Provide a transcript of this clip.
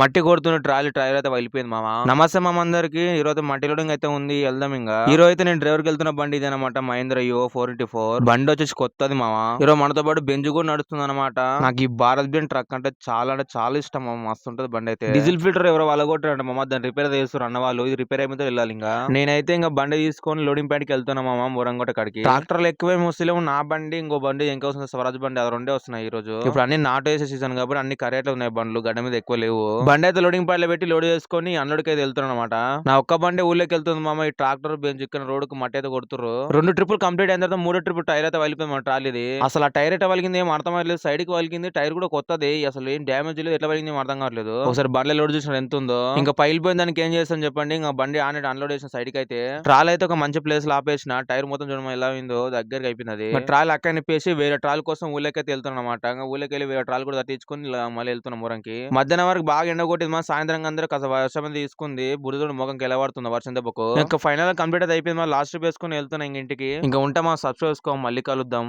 మట్టి కొడుతున్న trolley tyre అయితే వెళ్ళిపోయింది మామ. నమస్తే మామ అందరికి ఈరోజు మట్టి లోడింగ్ అయితే ఉంది వెళ్దాం ఇంకా ఈ రోజు అయితే నేను డ్రైవర్కి వెళ్తున్న బండి ఇది అనమాట మహేంద్ర యో ఫోర్ ఇంటి ఫోర్. బండి వచ్చేసి కొత్తది మామ. ఈరోజు మనతో పాటు బెంజ్ కూడా నడుస్తుంది అనమాట నాకు ఈ భారత్ బెన్ ట్రక్ అంటే చాలా అంటే చాలా ఇష్టం మామ మస్తు ఉంటది బండి అయితే. డీజిల్ ఫిల్టర్ ఎవరో వాళ్ళగొట్టారంట మామ దాన్ని రిపేర్ చేస్తారు అన్న వాళ్ళు ఇది రిపేర్ అయిపోతే వెళ్ళాలి ఇంకా నేనైతే ఇంకా బండి తీసుకొని లోడింగ్ ప్యాడ్కి వెళ్తున్నా మామ మురంగోట కాడికి. ట్రాక్టర్లు ఎక్కువే ముస్తలేము నా బండి ఇంకో బండి ఇంకా వస్తుంది స్వరాజ్ బండి అది రెండే వస్తున్నాయి ఈ రోజు ఇప్పుడు అన్ని నాటు వేసే సీజన్ కాబట్టి అన్ని కరేట్లు ఉన్నాయి బండ్లు గడ్డ మీద ఎక్కువ లేవు. బండి అయితే లోడింగ్ ప్యాడ్లో పెట్టి లోడ్ చేసుకొని అన్లోడ్కి అయితే వెళ్తున్నాను అనమాట నా ఒక్క బండి ఊళ్ళోకి వెళ్తుంది మామ ఈ ట్రాక్టర్ బెంచ్ ఇక్కడ రోడ్డు కి మట్టి అయితే కొడుతుర్రు. రెండు ట్రిపుల్ కంప్లీట్ అయిన తర్వాత మూడో ట్రిపుల్ టైర్ అయితే వెళ్ళిపోయింది మన ట్రాలీది అసలు ఆ టైర్ అయితే వలిగింది ఏం అర్థం కావట్లేదు. సైడ్కి వలిగింది టైర్ కూడా కొత్తది. అసలు ఏం డ్యామేజ్ లేదు ఎట్లా వలిగింది ఏం అర్థం కావట్లేదు. ఒకసారి బండ్లో లోడ్ చేసిన ఎంత ఉందో. ఇంకా పైలిపోయిన దానికి ఏం చేస్తాను చెప్పండి. ఇంకా బండి ఆన్ అన్లోడ్ చేసిన సైడ్కి అయితే. ట్రాల్ అయితే ఒక మంచి ప్లేస్లో ఆపేసిన. టైర్ మొత్తం చూడడం ఎలా అయిందో దగ్గరికి అయిపోయింది అది ట్రాల్ అక్కడ నిప్పేసి వేరే ట్రాల్ కోసం ఊళ్ళకి అయితే వెళ్తున్నాం అనమాట ఊళ్ళకి వెళ్ళి వేరే ట్రాల్ కూడా తట్టించుకొని మళ్ళీ వెళ్తున్నాం మురంకి మధ్యాహ్నం వరకు బాగా ఎండ కొట్టింది మా సాయంత్రం అందరూ కాస్త వర్షం తీసుకుంది. బురదోడు ముఖంకి ఎలా పడుతుంది వర్షం దెబ్బకు. ఇంకా ఫైనల్ కంప్లీట్ అయిపోయింది. మా లాస్ట్ వేసుకొని వెళ్తున్నా ఇంక ఇంటికి. ఇంకా ఉంటా మా సబ్స్క్రైబ్ చేసుకో మళ్ళీ కలుద్దాం.